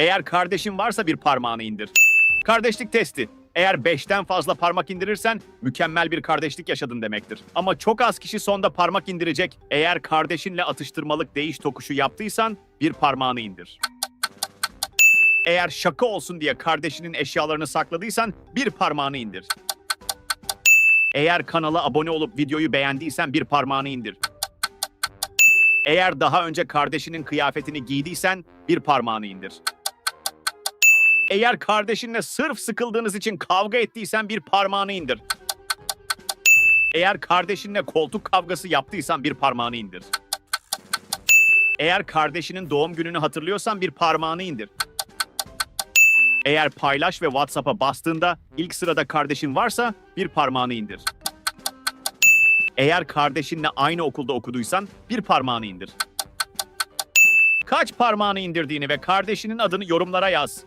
Eğer kardeşin varsa bir parmağını indir. Kardeşlik testi. Eğer 5'ten fazla parmak indirirsen mükemmel bir kardeşlik yaşadın demektir. Ama çok az kişi sonda parmak indirecek. Eğer kardeşinle atıştırmalık değiş tokuşu yaptıysan bir parmağını indir. Eğer şaka olsun diye kardeşinin eşyalarını sakladıysan bir parmağını indir. Eğer kanala abone olup videoyu beğendiysen bir parmağını indir. Eğer daha önce kardeşinin kıyafetini giydiysen bir parmağını indir. Eğer kardeşinle sırf sıkıldığınız için kavga ettiysen bir parmağını indir. Eğer kardeşinle koltuk kavgası yaptıysan bir parmağını indir. Eğer kardeşinin doğum gününü hatırlıyorsan bir parmağını indir. Eğer paylaş ve WhatsApp'a bastığında ilk sırada kardeşin varsa bir parmağını indir. Eğer kardeşinle aynı okulda okuduysan bir parmağını indir. Kaç parmağını indirdiğini ve kardeşinin adını yorumlara yaz.